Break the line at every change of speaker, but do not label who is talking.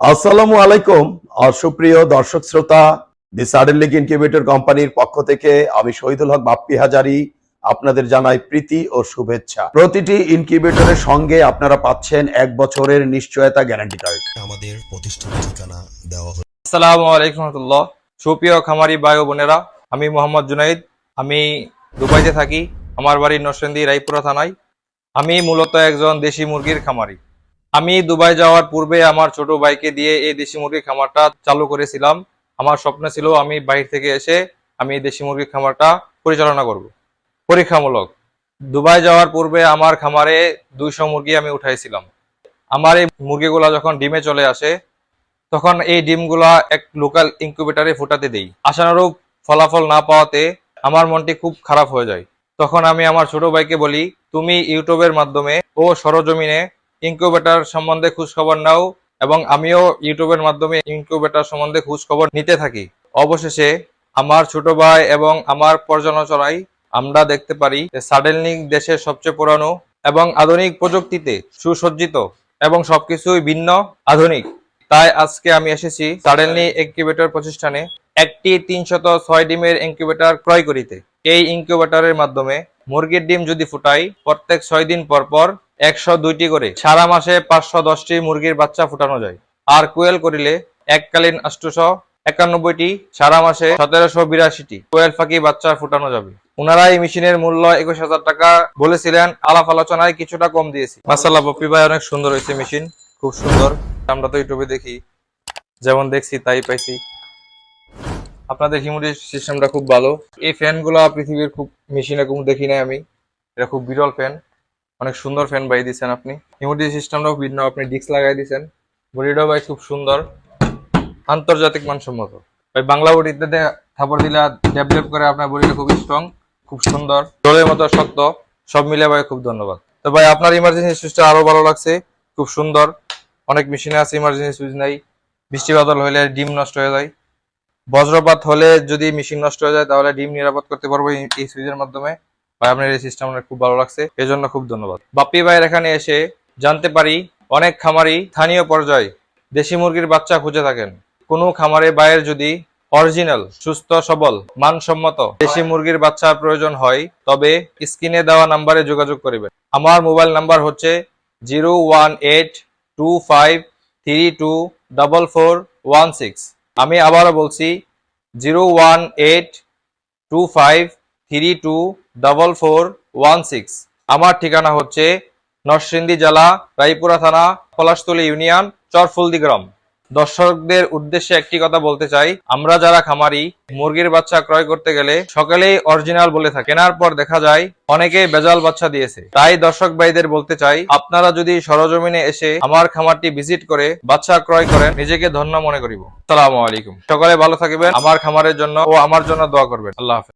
আসসালামু আলাইকুম আর সুপ্রিয় দর্শক শ্রোতা দি সাডেন লিগ ইনকিউবেটর কোম্পানির পক্ষ থেকে আমি শহীদুল হক বাপ্পি হাজারি আপনাদের জানাই প্রীতি ও শুভেচ্ছা। প্রতিটি ইনকিউবেটরের সঙ্গে আপনারা পাচ্ছেন এক বছরের নিশ্চয়তা গ্যারান্টি কার্ড
আমাদের প্রতিষ্ঠান ঠিকানা দেওয়া হলো
আসসালামু আলাইকুম রহমতুল্লাহ। সুপ্রিয় খামারি ভাই ও বোনেরা আমি মোহাম্মদ জুনাইদ। আমি দুবাইতে থাকি আমার বাড়ি নরসিংদী রায়পুরা থানায়। আমি মূলত একজন দেশি মুরগির খামারি। আমি দুবাই যাওয়ার পূর্বে আমার ছোট ভাইকে দিয়ে এই দেশি মুরগির খামারটা চালু করেছিলাম। আমার স্বপ্ন ছিল আমি বাইরে থেকে এসে আমি এই দেশি মুরগির খামারটা পরিচালনা করব। পরীক্ষামূলক। দুবাই যাওয়ার পূর্বে আমার খামারে দুইশো মুরগি আমি উঠাইছিলাম। আমার এই মুরগিগুলা যখন ডিমে চলে আসে, তখন এই ডিমগুলা এক লোকাল ইনকিউবেটরে ফুটাতে দেই। আশানুরূপ ফলাফল না পাওয়াতে আমার মনটি খুব খারাপ হয়ে যায়। তখন আমি আমার ছোট ভাইকে বলি, তুমি ইউটিউবের মাধ্যমে ও সরজমিনে ইনকিউবেটর সম্বন্ধে খোঁজ খবর নাও এবং আমিও ইউটিউবের মাধ্যমে ইনকিউবেটর সম্বন্ধে খোঁজ খবর নিতে থাকি। অবশেষে আমার ছোট ভাই এবং আমার পর্যালোচনায় আমরা দেখতে পারি সাডেনলি দেশের সবচেয়ে পুরানো এবং আধুনিক প্রযুক্তিতে সুসজ্জিত এবং সবকিছুই ভিন্ন, আধুনিক। তাই আজকে আমি এসেছি সাডেনলি ইনকিউবেটর প্রতিষ্ঠানে একটি তিনশত ছয় ডিমের ইনকিউবেটর ক্রয় করিতে। এই ইনকিউবেটরের মাধ্যমে মুরগির ডিম যদি ফুটাই, প্রত্যেক ছয় দিন পর পর একশো দুইটি করে। সারা মাসে পাঁচশো দশটি মুরগির বাচ্চা ফুটানো যায়। আর কোয়েল করিলে এককালীন আষ্টশো একানব্বইটি, সারা মাসে সতেরোশো বিরাশিটি কোয়েল ফাঁকি বাচ্চা ফুটানো যাবে। ওনারা এই মেশিনের মূল্য একুশ হাজার টাকা বলেছিলেন। আলাপ আলোচনায় কিছুটা কম দিয়েছি। মাসাল্লাহ পপি ভাই অনেক সুন্দর হয়েছে মেশিন। খুব সুন্দর। আমরা তো ইউটিউবে দেখি। যেমন দেখছি, তাই পাইছি। আপনাদের হিউমিডিটি সিস্টেমটা খুব ভালো। এই ফ্যানগুলো পৃথিবীর খুব মেশিনে কোনো দেখি নাই আমি। এটা খুব বিরল ফ্যান। অনেক সুন্দর ফ্যান বাই দিচ্ছেন আপনি। হিউমিডিটি সিস্টেমটাও ভিন্ন, আপনি ডিস্ক লাগাই দিচ্ছেন বডিটাও ভাই খুব সুন্দর, আন্তর্জাতিক মানসম্মত। ভাই, বাংলা বডিতে থাপড় দিলে ডেভেলপ করে আপনার বডিটা খুব স্ট্রং খুব সুন্দর। জলের মতো শক্ত, সব মিলে ভাই খুব ধন্যবাদ। তো ভাই, আপনার ইমার্জেন্সি সুইচটা আরও ভালো লাগছে, খুব সুন্দর। অনেক মেশিনে আছে ইমার্জেন্সি সুইচ নাই। বৃষ্টি বাদল হলে ডিম নষ্ট হয়ে যায়। বজ্রপাত হলে যদি মেশিন নষ্ট হয়ে যায়, তাহলে ডিম নিরাপদ করতে পারব এই সুইচের মাধ্যমে। ভাই, আপনার এই সিস্টেম আমার খুব ভালো লাগছে এই জন্য খুব ধন্যবাদ। বাপ্পি ভাইয়ের এখানে এসে জানতে পারি, অনেক খামারি স্থানীয় পর্যায়ে দেশি মুরগির বাচ্চা খুঁজে থাকেন। কোনো খামারে বাইরের যদি অরিজিনাল সুস্থ, সবল, মানসম্মত দেশি মুরগির বাচ্চার প্রয়োজন হয়, তবে স্ক্রিনে দেওয়া নাম্বারে যোগাযোগ করিবেন। আমার মোবাইল নাম্বার হচ্ছে zero one eight two five three two double four one six. আমি আবারও বলছি, zero one eight two five three two double four one six আমার ঠিকানা হচ্ছে নরসিংদী জেলা, রায়পুরা থানা, পলাশতলী ইউনিয়ন চরফুলদি গ্রাম দর্শকদের উদ্দেশ্যে একটি কথা বলতে চাই। আমরা যারা খামারি, মুরগির বাচ্চা ক্রয় করতে গেলে সকালেই অরিজিনাল বলে থাকে। কেনার পর দেখা যায়, অনেকেই বেজাল বাচ্চা দিয়েছে। তাই দর্শক ভাইদের বলতে চাই, আপনারা যদি সরজমিনে এসে আমার খামারটি ভিজিট করে বাচ্চা ক্রয় করেন, নিজেকে ধন্য মনে করিব। সালামু আলাইকুম। সকালে ভালো থাকবেন, আমার খামারের জন্য ও আমার জন্য দোয়া করবেন। আল্লাহ হাফেজ।